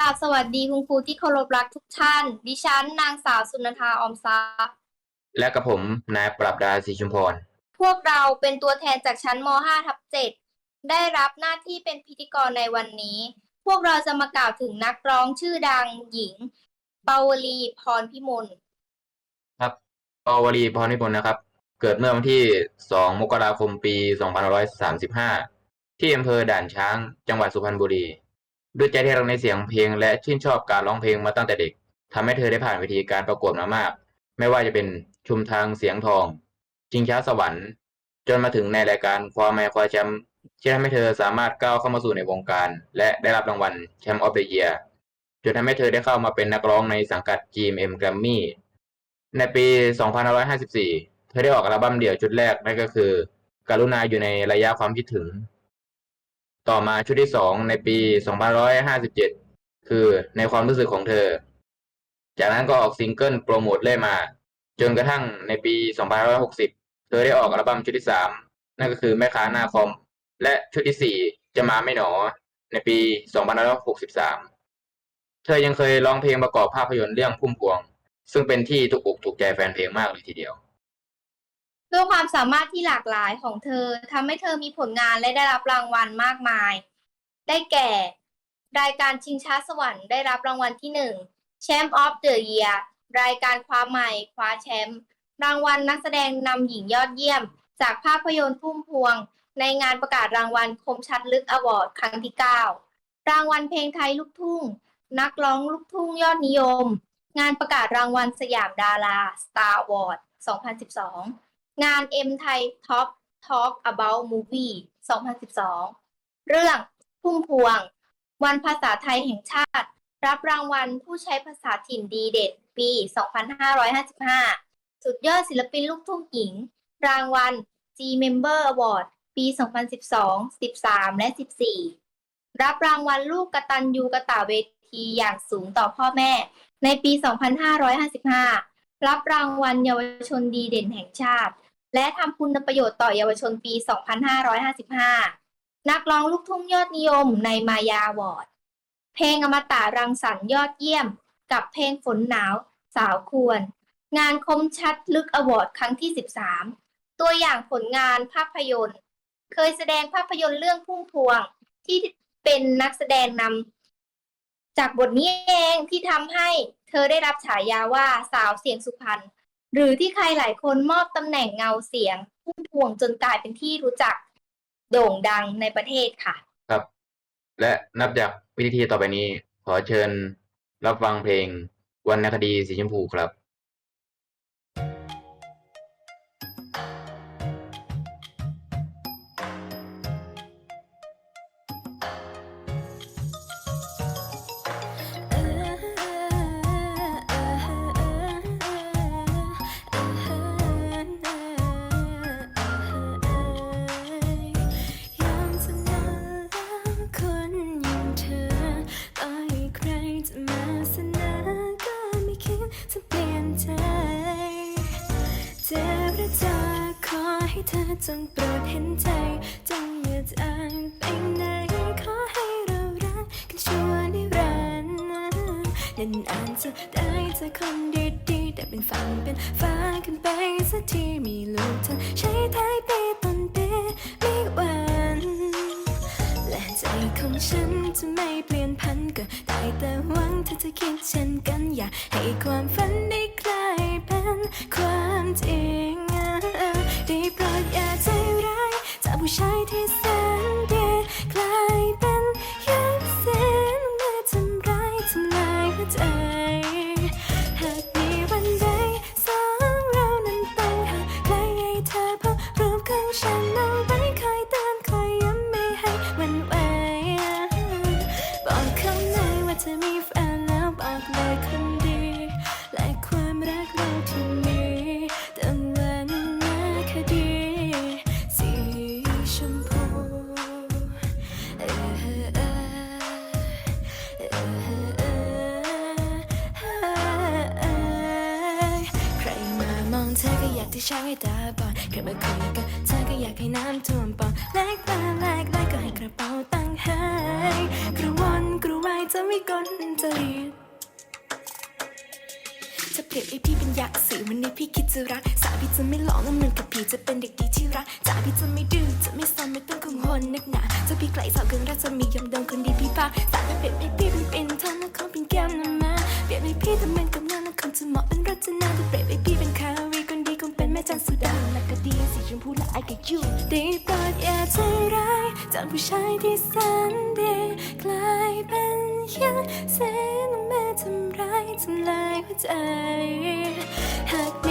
ราบสวัสดีคุณครูที่เคารพรักทุกท่าน ดิฉันนางสาวสุนันทาออมทรัพย์ และกับผมนายปรับดาศรีชุมพร พวกเราเป็นตัวแทนจากชั้นม .5 ทับ7ได้รับหน้าที่เป็นพิธีกรในวันนี้ พวกเราจะมากล่าวถึงนักร้องชื่อดังหญิงปาวลีพรพิมล ครับปาวลีพรนิพนธ์นะครับ เกิดเมื่อวันที่ 2 มกราคม ปี 2535 ที่อำเภอด่านช้าง จังหวัดสุพรรณบุรี ด้วยใจที่รักในเสียงเพลงและชื่นชอบการร้องเพลงมาตั้งแต่เด็กทำให้เธอได้ผ่านเวทีการประกวดมามาก ไม่ว่าจะเป็นชุมทางเสียงทองชิงช้าสวรรค์ จนมาถึงในรายการความแม่ควาแชมป์ที่ทำให้เธอสามารถก้าวเข้ามาสู่ในวงการ และได้รับรางวัลแชมป์ออฟเดอะเยียร์จนทำให้เธอได้เข้ามาเป็นนักร้องในสังกัด GMM Grammy ในปี 2554 เธอได้ออกอัลบั้มเดี่ยวชุดแรกนั่นก็คือการุณาอยู่ในระยะความคิดถึง ต่อมาชุดที่สองในปี 2557 คือในความรู้สึกของเธอ จากนั้นก็ออกซิงเกิลโปรโมทเรื่อยมา จนกระทั่งในปี 2560 เธอได้ออกอัลบั้มชุดที่สามนั่นก็คือแม่ค้าหน้าคอม และชุดที่สี่จะมาไม่หนอ ในปี 2563 เธอยังเคยร้องเพลงประกอบภาพยนตร์เรื่องพุ่มพวง ซึ่งเป็นที่ถูกอกถูกใจแฟนเพลงมากเลยทีเดียว ด้วยความสามารถที่หลากหลายของเธอทำให้เธอมีผลงานและได้รับรางวัลมากมาย ได้แก่ รายการชิงช้าสวรรค์ได้รับรางวัลที่หนึ่งแชมป์ออฟเดอะเยียร์รายการคว้าใหม่คว้าแชมป์รางวัลนักแสดงนำหญิงยอดเยี่ยม จากภาพยนตร์พุ่มพวง ในงานประกาศรางวัลคมชัดลึกอวอร์ดครั้งที่ 9 รางวัลเพลงไทยลูกทุ่ง นักร้องลูกทุ่งยอดนิยม งานประกาศรางวัลสยามดารา Star Award 2012 งาน M ไทย Top Talk About Movie 2012 เรื่องพุ่มพวง วันภาษาไทยแห่งชาติ รับรางวัลผู้ใช้ภาษาถิ่นดีเด่นปี 2555 สุดยอดศิลปินลูกทุ่งหญิง รางวัล G Member Award ปี 2012 13 และ 14 รับรางวัลลูกกระตัญญูกระตาเวทีอย่างสูงต่อพ่อแม่ ในปี 2555 รับรางวัลเยาวชนดีเด่นแห่งชาติ และทำคุณประโยชน์ต่อเยาวชนปี 2555 นักร้องลูกทุ่งยอดนิยมในมายาวอร์ด เพลงอมตะรังสรรค์ยอดเยี่ยม กับเพลงฝนหนาวสาวควร งานคมชัดลึกอวอร์ดครั้งที่ 13 ตัวอย่างผลงานภาพยนตร์ เคยแสดงภาพยนตร์เรื่องพุ่มพวงที่เป็นนักแสดงนำจากบทนี้เองที่ทำให้ เธอได้รับฉายาว่าสาวเสียงสุพรรณหรือที่ใครหลายคนมอบตำแหน่งเงาเสียงพุ่มพวงจนกลายเป็นที่รู้จักโด่งดังในประเทศค่ะ ครับ และนับจากวิธีต่อไปนี้ ขอเชิญรับฟังเพลงวรรณคดีสีชมพูครับ ธอจงโปรดเห็นใจจงอย่าจางไปไหนขอให้เรารักกันชั่วนิรันดร์นานอ่านจะได้เจอคนดีๆแต่เป็นฝันเป็นฟ้ากันไปสักทีมีลูกเธอใช้ท้ายปีต้นปีไม่หวันและใจของฉันจะไม่เปลี่ยนพันก็ได้แต่หวังเธอจะคิดเช่นกันอย่าให้ความฝันได้กลายเป็นความจริง ได้โปรดอย่าใจร้ายจากผู้ชายที่แสนเดีกลายเป็นยาเส้นมาทำร้ายทำลายหัวใจ หากมีวันใดสองเรานั้นต้องห่างไกลให้เธอพบรูปของฉันเอา อยากที่ช้ให้ตาบอดใครมาคุยกับเธอก็อยากให้น้ำท่วมปอดแลกตาแลกได้ก็ให้กระเป๋าตังค์หายกระวนกระวายจะวิกลจริตจะเปรียบไอพี่เป็นยักษ์สื่อวันนี้พี่คิดจะรักสาพี่จะไม่หลอกแล้วเหมือนกับพี่จะเป็นเด็กดีที่รักจ๋าพี่จะไม่ดื้อจะไม่ซนไม่ต้องกังวลนักหนาจะพี่ไกลสาวเกินรักจะมียอมโดนคนดีพี่พาสาไปเปรียบไอพี่เป็นเป็นทองและคงเป็นแก้มน้ำมาเปรียบไอพี่ทำเป็นกับน้ำและคงจะเหมาะเป็นรัตนาจะเปรียบไอ สีชมพูและไอกับยูได้โปรดอย่าใจร้ายจากผู้ชายที่แสนดีกลายเป็นยังเส้นแม่ทำร้ายทำลายหัวใจหากม